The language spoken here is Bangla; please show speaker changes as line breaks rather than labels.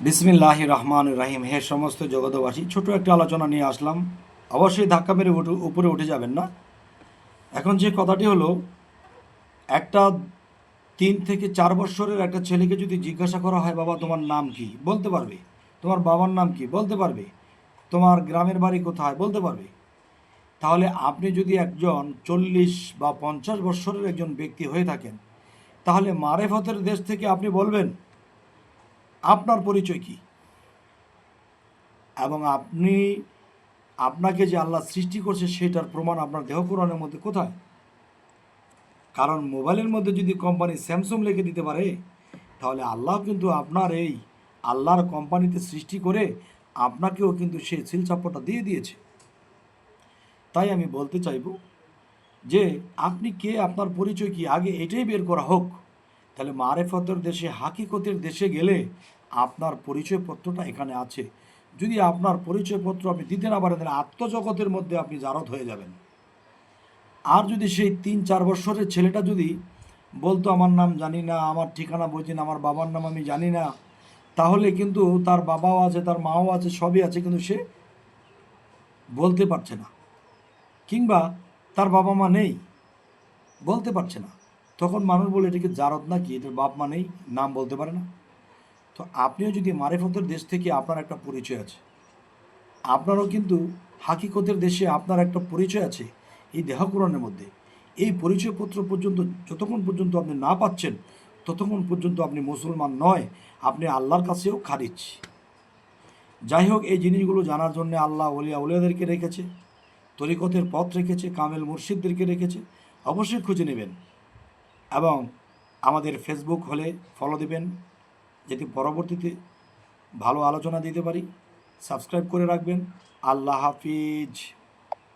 বিসমিল্লাহ রহমান রাহিম। হে সমস্ত জগতবাসী ছোট একটা আলোচনা নিয়ে আসলাম। অবশ্যই ধাক্কা মেরে উঠে- উপরে উঠে যাবেন না। এখন যে কথাটি হলো, একটা তিন থেকে চার বছরের একটা ছেলেকে যদি জিজ্ঞাসা করা হয়, বাবা, তোমার নাম কি? বলতে পারবে। তোমার বাবার নাম কি? বলতে পারবে। তোমার গ্রামের বাড়ি কোথায়? বলতে পারবে। তাহলে আপনি যদি একজন চল্লিশ বা পঞ্চাশ বছরের একজন ব্যক্তি হয়ে থাকেন, তাহলে মারেফতের দেশ থেকে আপনি বলবেন আপনার পরিচয় কি? এবং আপনি, আপনাকে যে আল্লাহ সৃষ্টি করছে সেটার প্রমাণ আপনার দেহ কোরআনের মধ্যে কোথায়? কারণ মোবাইলের মধ্যে যদি কোম্পানি স্যামসুং লিখে দিতে পারে, তাহলে আল্লাহ কিন্তু আপনার এই আল্লাহর কোম্পানিতে সৃষ্টি করে আপনাকেও কিন্তু সেই শিলচাপ্পটা দিয়ে দিয়েছে। তাই আমি বলতে চাইব যে, আপনি কে, আপনার পরিচয় কি? আগে এটাই বের করা হোক। তাহলে মারেফতের দেশে, হাকিকতের দেশে গেলে আপনার পরিচয়পত্রটা এখানে আছে। যদি আপনার পরিচয়পত্র আপনি দিতে না পারেন, তাহলে আত্মজগতের মধ্যে আপনি জারদ হয়ে যাবেন। আর যদি সেই তিন চার বছরের ছেলেটা যদি বলতো, আমার নাম জানি না, আমার ঠিকানা বলছি না, আমার বাবার নাম আমি জানি না, তাহলে কিন্তু তার বাবাও আছে, তার মাও আছে, সবই আছে, কিন্তু সে বলতে পারছে না। কিংবা তার বাবা মা নেই, বলতে পারছে না। তখন মানুষ বলে, এটাকে জারদ নাকি এটার বাপ মানেই নাম বলতে পারে না। তো আপনিও যদি মারেফতের দেশ থেকে আপনার একটা পরিচয় আছে, আপনারও কিন্তু হাকিকতের দেশে আপনার একটা পরিচয় আছে এই দেহকুরণের মধ্যে। এই পরিচয়পত্র পর্যন্ত, যতক্ষণ পর্যন্ত আপনি না পাচ্ছেন, ততক্ষণ পর্যন্ত আপনি মুসলমান নয়, আপনি আল্লাহর কাছেও খারিজ। যাই হোক, এই জিনিসগুলো জানার জন্য আল্লাহ ওলিয়া উলিয়াদেরকে রেখেছে, তরিকতের পথ রেখেছে, কামেল মুর্শিদদেরকে রেখেছে। অবশ্যই খুঁজে নেবেন। এবং আমাদের ফেসবুক হলে ফলো দিবেন। যাতে পরবর্তীতে ভালো আলোচনা দিতে পারি সাবস্ক্রাইব করে রাখবেন। আল্লাহ হাফিজ।